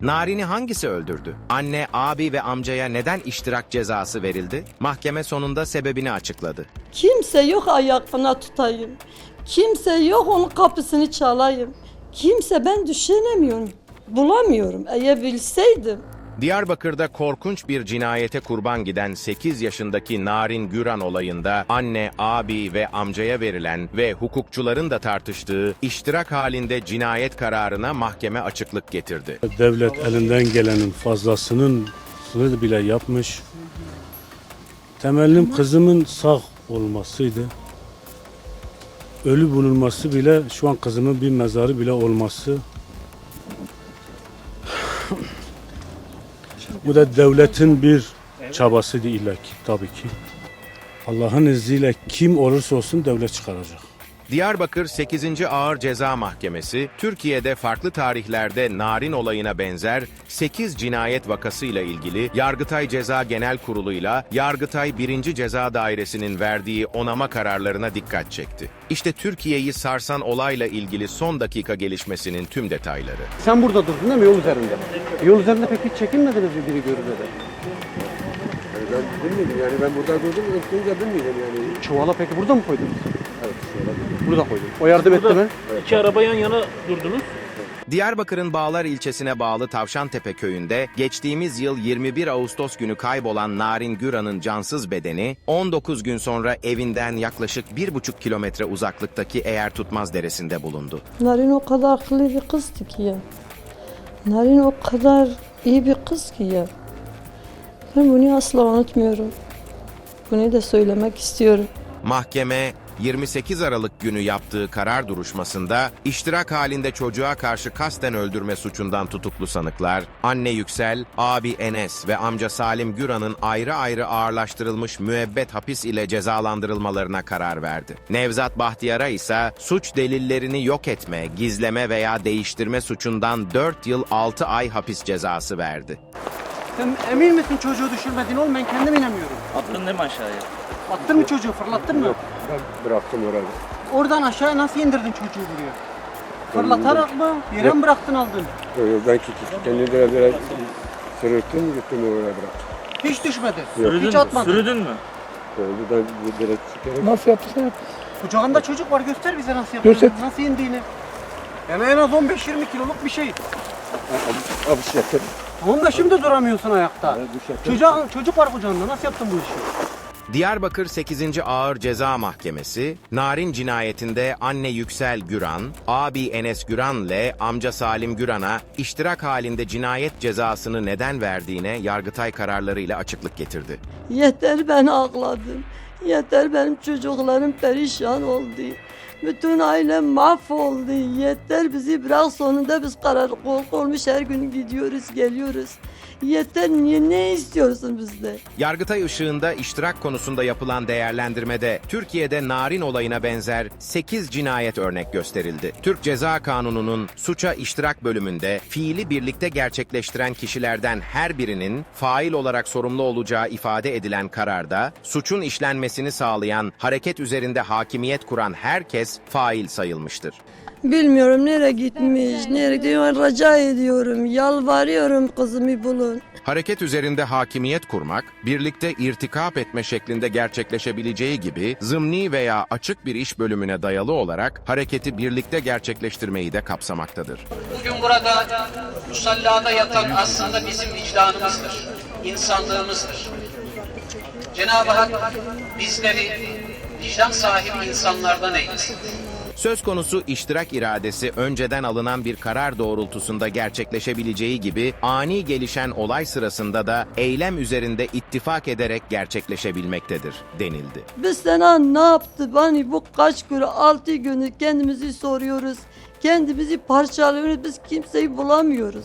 Narin'i hangisi öldürdü? Anne, abi ve amcaya neden iştirak cezası verildi? Mahkeme sonunda sebebini açıkladı. Kimse yok ayakına tutayım. Kimse yok onun kapısını çalayım. Kimse ben düşünemiyorum. Bulamıyorum. Eğer bilseydim. Diyarbakır'da korkunç bir cinayete kurban giden 8 yaşındaki Narin Güran olayında anne, abi ve amcaya verilen ve hukukçuların da tartıştığı iştirak halinde cinayet kararına mahkeme açıklık getirdi. Devlet elinden gelenin fazlasının bile yapmış. Temellim kızımın sağ olmasıydı. Ölü bulunması bile şu an kızımın bir mezarı bile olması. Bu da devletin bir çabasıydı illa ki tabii ki. Allah'ın izniyle kim olursa olsun devlet çıkaracak. Diyarbakır 8. Ağır Ceza Mahkemesi, Türkiye'de farklı tarihlerde Narin olayına benzer 8 cinayet vakasıyla ilgili Yargıtay Ceza Genel Kurulu'yla Yargıtay 1. Ceza Dairesi'nin verdiği onama kararlarına dikkat çekti. İşte Türkiye'yi sarsan olayla ilgili son dakika gelişmesinin tüm detayları. Sen burada durdun değil mi yol üzerinde? Yol üzerinde pek hiç çekinmediniz mi biri görür dedi. Yani ben bilmiyorum yani ben burada durdum ısınca bilmiyorum yani. Çuvala peki burada mı koydunuz? Burada koydum. O yardım etti mi? İki araba yan yana durdunuz. Diyarbakır'ın Bağlar ilçesine bağlı Tavşantepe köyünde geçtiğimiz yıl 21 Ağustos günü kaybolan Narin Güran'ın cansız bedeni 19 gün sonra evinden yaklaşık 1,5 kilometre uzaklıktaki Eğer Tutmaz Deresi'nde bulundu. Narin o kadar akıllı bir kızdı ki ya. Narin o kadar iyi bir kız ki ya. Ben bunu asla unutmuyorum. Bunu da söylemek istiyorum. Mahkeme 28 Aralık günü yaptığı karar duruşmasında iştirak halinde çocuğa karşı kasten öldürme suçundan tutuklu sanıklar, anne Yüksel, abi Enes ve amca Salim Güran'ın ayrı ayrı ağırlaştırılmış müebbet hapis ile cezalandırılmalarına karar verdi. Nevzat Bahtiyar'a ise suç delillerini yok etme, gizleme veya değiştirme suçundan 4 yıl 6 ay hapis cezası verdi. Sen emin misin çocuğu düşürmedin oğlum ben kendim inemiyorum. Attın değil mi aşağıya? Attın mı çocuğu fırlattın mı? Yok ben bıraktım orayı. Oradan aşağıya nasıl indirdin çocuğu buraya? Fırlatarak mı? Yere mi bıraktın aldın? Yok, yok, Ben kendimi biraz biraz sırıttım gittim oraya bıraktım. Hiç düşmedi. Sürüdün Hiç mü? atmadın. Sürüdün mü? Oradan biraz çıkarıp Nasıl yaptıysa yap. Kucağında çocuk var göster bize nasıl yaptığını. Nasıl indiğini. Yani en az 15-20 kiloluk bir şey. abi şeker. Tamam da şimdi duramıyorsun ayakta. Çocuğa, çocuk var kucağında nasıl yaptın bu işi? Diyarbakır 8. Ağır Ceza Mahkemesi, Narin cinayetinde anne Yüksel Güran, abi Enes Güran ile amca Salim Güran'a iştirak halinde cinayet cezasını neden verdiğine Yargıtay kararlarıyla açıklık getirdi. Yeter ben ağladım. Yeter benim çocuklarım perişan oldu. Bütün ailem mahvoldu. Yeter bizi bırak sonunda biz karar olmuş her gün gidiyoruz geliyoruz. Yeter niye ne istiyorsun bizden? Yargıtay ışığında iştirak konusunda yapılan değerlendirmede Türkiye'de Narin olayına benzer 8 cinayet örnek gösterildi. Türk Ceza Kanunu'nun suça iştirak bölümünde fiili birlikte gerçekleştiren kişilerden her birinin fail olarak sorumlu olacağı ifade edilen kararda suçun işlenmesini sağlayan hareket üzerinde hakimiyet kuran herkes fail sayılmıştır. Bilmiyorum nereye gitmiş, nereye gidiyor. Rica ediyorum, yalvarıyorum kızımı bulun. Hareket üzerinde hakimiyet kurmak, birlikte irtikap etme şeklinde gerçekleşebileceği gibi zımni veya açık bir iş bölümüne dayalı olarak hareketi birlikte gerçekleştirmeyi de kapsamaktadır. Bugün burada musallada yatan aslında bizim vicdanımızdır, insanlığımızdır. Cenab-ı Hak bizleri vicdan sahibi insanlardan eylesin. Söz konusu iştirak iradesi önceden alınan bir karar doğrultusunda gerçekleşebileceği gibi ani gelişen olay sırasında da eylem üzerinde ittifak ederek gerçekleşebilmektedir denildi. Biz sana ne yaptı? Hani bu kaç gün, altı günü kendimizi soruyoruz. Kendimizi parçalıyoruz. Biz kimseyi bulamıyoruz.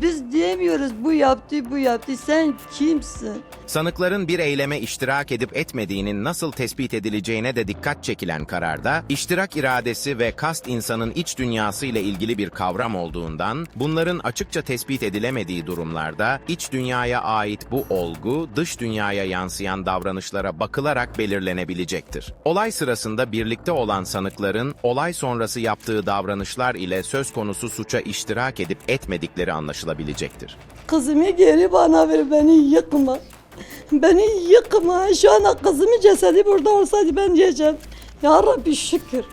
Biz diyemiyoruz bu yaptı, bu yaptı. Sen kimsin? Sanıkların bir eyleme iştirak edip etmediğinin nasıl tespit edileceğine de dikkat çekilen kararda, iştirak iradesi ve kast insanın iç dünyası ile ilgili bir kavram olduğundan, bunların açıkça tespit edilemediği durumlarda, iç dünyaya ait bu olgu, dış dünyaya yansıyan davranışlara bakılarak belirlenebilecektir. Olay sırasında birlikte olan sanıkların, olay sonrası yaptığı davranışlar ile söz konusu suça iştirak edip etmedikleri anlaşılabilecektir. Kızımı geri bana ver beni yıkma. Beni yıkma. Şu anda kızımın cesedi burada olsaydı ben diyeceğim. Ya Rabbi şükür.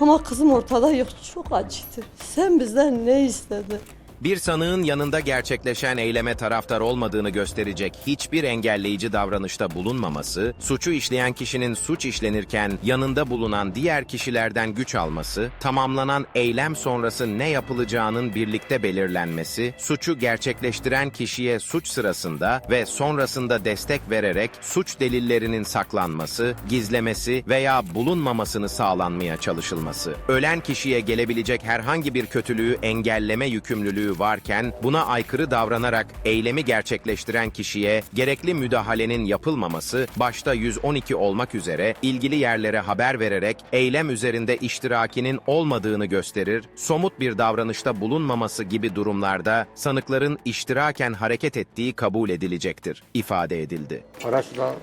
Ama kızım ortada yok. Çok acıdı. Sen bizden ne istedin? Bir sanığın yanında gerçekleşen eyleme taraftar olmadığını gösterecek hiçbir engelleyici davranışta bulunmaması, suçu işleyen kişinin suç işlenirken yanında bulunan diğer kişilerden güç alması, tamamlanan eylem sonrası ne yapılacağının birlikte belirlenmesi, suçu gerçekleştiren kişiye suç sırasında ve sonrasında destek vererek suç delillerinin saklanması, gizlemesi veya bulunmamasını sağlanmaya çalışılması, ölen kişiye gelebilecek herhangi bir kötülüğü engelleme yükümlülüğü varken buna aykırı davranarak eylemi gerçekleştiren kişiye gerekli müdahalenin yapılmaması, başta 112 olmak üzere ilgili yerlere haber vererek eylem üzerinde iştirakinin olmadığını gösterir, somut bir davranışta bulunmaması gibi durumlarda sanıkların iştiraken hareket ettiği kabul edilecektir, ifade edildi. Araçla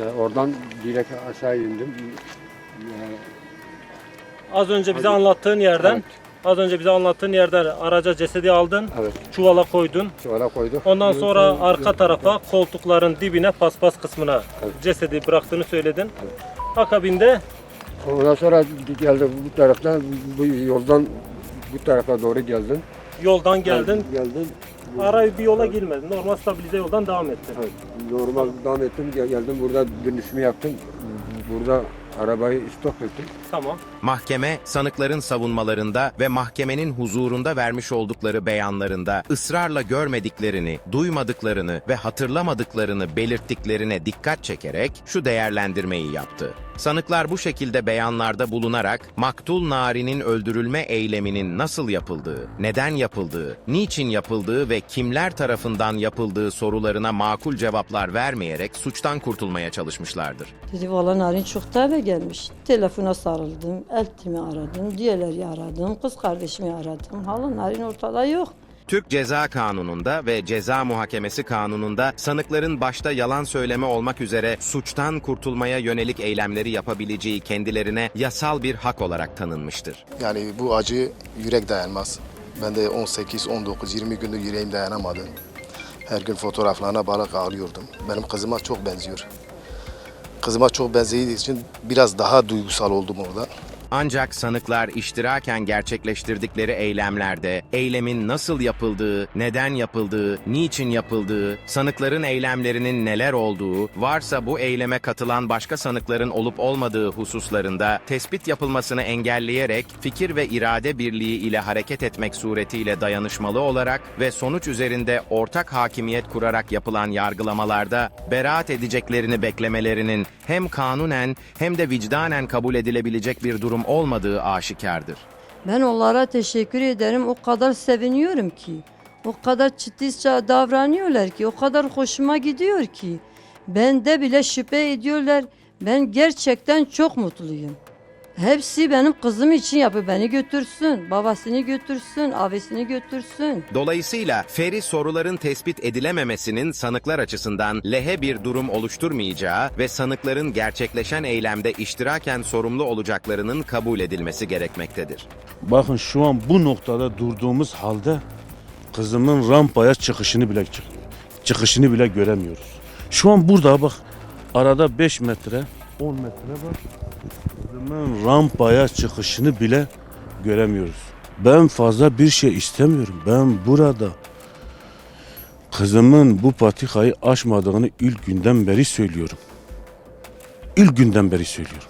ya oradan direkt aşağı indim. Ya, Az önce bize anlattığın yerden, Evet. Az önce bize anlattığın yerden araca cesedi aldın, evet. çuvala koydun. Çuvala koyduk. Ondan sonra arka tarafa koltukların dibine paspas kısmına cesedi bıraktığını söyledin. Akabinde Ondan sonra geldi bu taraftan bu yoldan bu tarafa doğru geldin. yoldan geldin. Geldin. Arayı bir yola girmedin. Normal stabilize yoldan devam ettin. Evet, normal devam ettim. Gel- Geldim burada dönüşümü yaptım. Burada arabayı stop ettim. Tamam. Mahkeme, sanıkların savunmalarında ve mahkemenin huzurunda vermiş oldukları beyanlarında ısrarla görmediklerini, duymadıklarını ve hatırlamadıklarını belirttiklerine dikkat çekerek şu değerlendirmeyi yaptı. Sanıklar bu şekilde beyanlarda bulunarak Maktul Nari'nin öldürülme eyleminin nasıl yapıldığı, neden yapıldığı, niçin yapıldığı ve kimler tarafından yapıldığı sorularına makul cevaplar vermeyerek suçtan kurtulmaya çalışmışlardır. Dedi valla Narin çok da eve gelmiş. Telefona sarıldım, eltimi aradım, diğerleri aradım, kız kardeşimi aradım. Hala Narin ortada yok. Türk Ceza Kanunu'nda ve Ceza Muhakemesi Kanunu'nda sanıkların başta yalan söyleme olmak üzere suçtan kurtulmaya yönelik eylemleri yapabileceği kendilerine yasal bir hak olarak tanınmıştır. Yani bu acı yürek dayanmaz. Ben de 18, 19, 20 gündür yüreğim dayanamadı. Her gün fotoğraflarına bakarak ağlıyordum. Benim kızıma çok benziyor. Kızıma çok benzediği için biraz daha duygusal oldum orada. Ancak sanıklar iştiraken gerçekleştirdikleri eylemlerde eylemin nasıl yapıldığı, neden yapıldığı, niçin yapıldığı, sanıkların eylemlerinin neler olduğu, varsa bu eyleme katılan başka sanıkların olup olmadığı hususlarında tespit yapılmasını engelleyerek fikir ve irade birliği ile hareket etmek suretiyle dayanışmalı olarak ve sonuç üzerinde ortak hakimiyet kurarak yapılan yargılamalarda beraat edeceklerini beklemelerinin hem kanunen hem de vicdanen kabul edilebilecek bir durum olmadığı aşikardır. Ben onlara teşekkür ederim. O kadar seviniyorum ki. O kadar ciddice davranıyorlar ki. O kadar hoşuma gidiyor ki. Bende bile şüphe ediyorlar. Ben gerçekten çok mutluyum. Hepsi benim kızım için yapıyor. Beni götürsün, babasını götürsün, abisini götürsün. Dolayısıyla Feri soruların tespit edilememesinin sanıklar açısından lehe bir durum oluşturmayacağı ve sanıkların gerçekleşen eylemde iştiraken sorumlu olacaklarının kabul edilmesi gerekmektedir. Bakın şu an bu noktada durduğumuz halde kızımın rampaya çıkışını bile çık- çıkışını bile göremiyoruz. Şu an burada bak arada 5 metre 10 metre var. Kızımın rampaya çıkışını bile göremiyoruz. Ben fazla bir şey istemiyorum. Ben burada kızımın bu patikayı aşmadığını ilk günden beri söylüyorum. İlk günden beri söylüyorum.